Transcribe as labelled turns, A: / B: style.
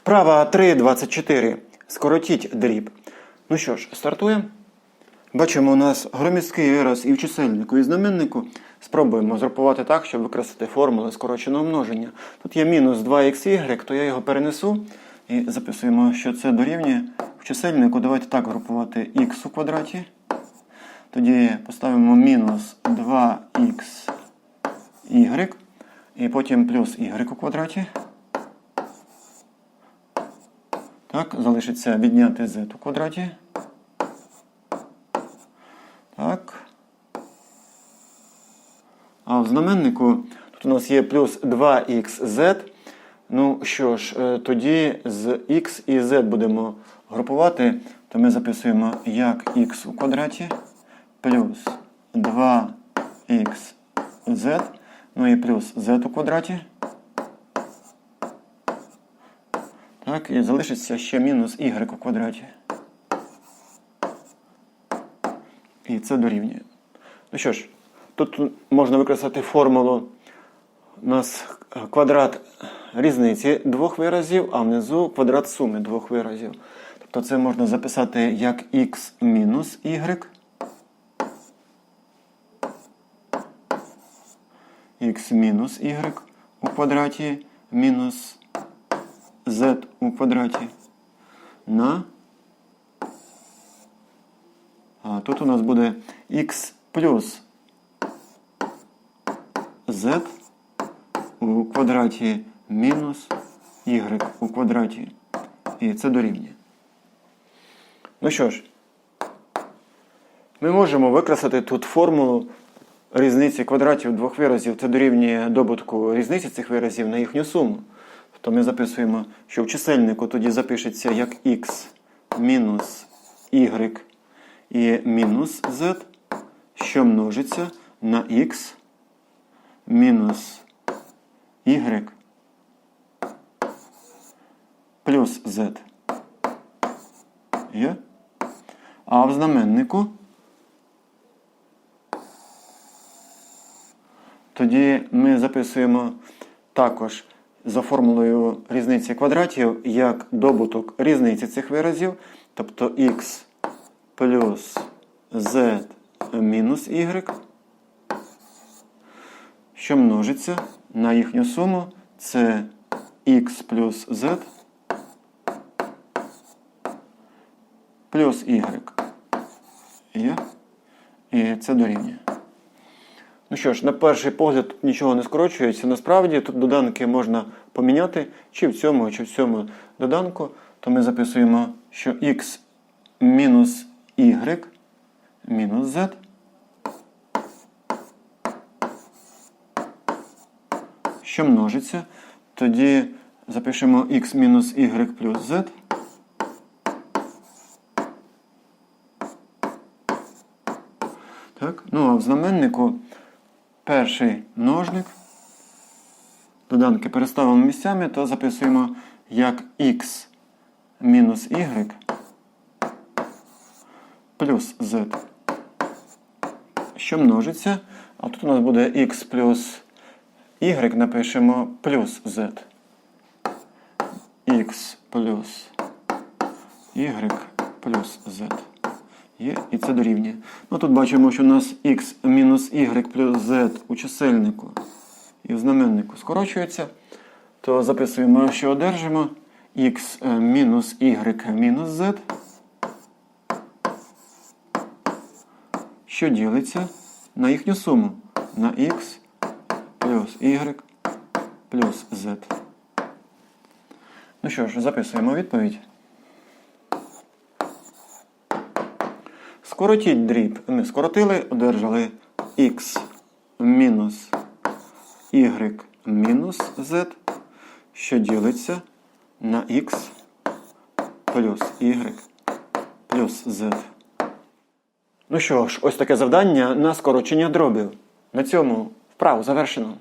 A: Вправа 3.24. Скоротіть дріб. Ну що ж, стартуємо. Бачимо, у нас громісткий вираз і в чисельнику, і знаменнику. Спробуємо згрупувати так, щоб використати формули скороченого множення. Тут є мінус 2xy, то я його перенесу і записуємо, що це дорівнює в чисельнику. Давайте так групувати х у квадраті. Тоді поставимо мінус 2xy і потім плюс y у квадраті. Так, залишиться відняти z у квадраті. Так. А в знаменнику тут у нас є плюс 2xz. Ну що ж, е, тоді з x і z будемо групувати, то ми записуємо як x у квадраті плюс 2xz, ну і плюс z у квадраті. Так, і залишиться ще мінус y у квадраті. І це дорівнює. Ну що ж, тут можна використати формулу у нас квадрат різниці двох виразів, а внизу квадрат суми двох виразів. Тобто це можна записати як х мінус y. х мінус y у квадраті мінус z у квадраті на. А тут у нас буде х плюс z у квадраті мінус y у квадраті. І це дорівнює. Ну що ж, ми можемо використати тут формулу різниці квадратів двох виразів. Це дорівнює добутку різниці цих виразів на їхню суму. То ми записуємо, що в чисельнику тоді запишеться як х мінус y і мінус z, що множиться на х мінус y плюс z. Є? А в знаменнику тоді ми записуємо також за формулою різниці квадратів як добуток різниці цих виразів, тобто х плюс z мінус y, що множиться на їхню суму, це х плюс z плюс y. І це дорівнює. Ну що ж, на перший погляд тут нічого не скорочується. Насправді тут доданки можна поміняти чи в цьому, чи в цьому доданку. То ми записуємо, що х мінус y мінус z що множиться. Тоді запишемо х мінус y плюс z. Так? Ну а в знаменнику перший множник. Доданки переставимо місцями, то записуємо як х мінус y плюс z, що множиться. А тут у нас буде х плюс y, напишемо плюс z. х плюс y плюс z. Є, і це дорівнює. Ну тут бачимо, що у нас х мінус y плюс z у чисельнику і в знаменнику скорочується. То записуємо, що одержимо х мінус y мінус z, що ділиться на їхню суму на х плюс y плюс z. Ну що ж, записуємо відповідь. Скоротіть дріб. Ми скоротили, одержали х мінус y мінус z, що ділиться на х плюс y плюс z. Ну що ж, ось таке завдання на скорочення дробів. На цьому вправу завершено.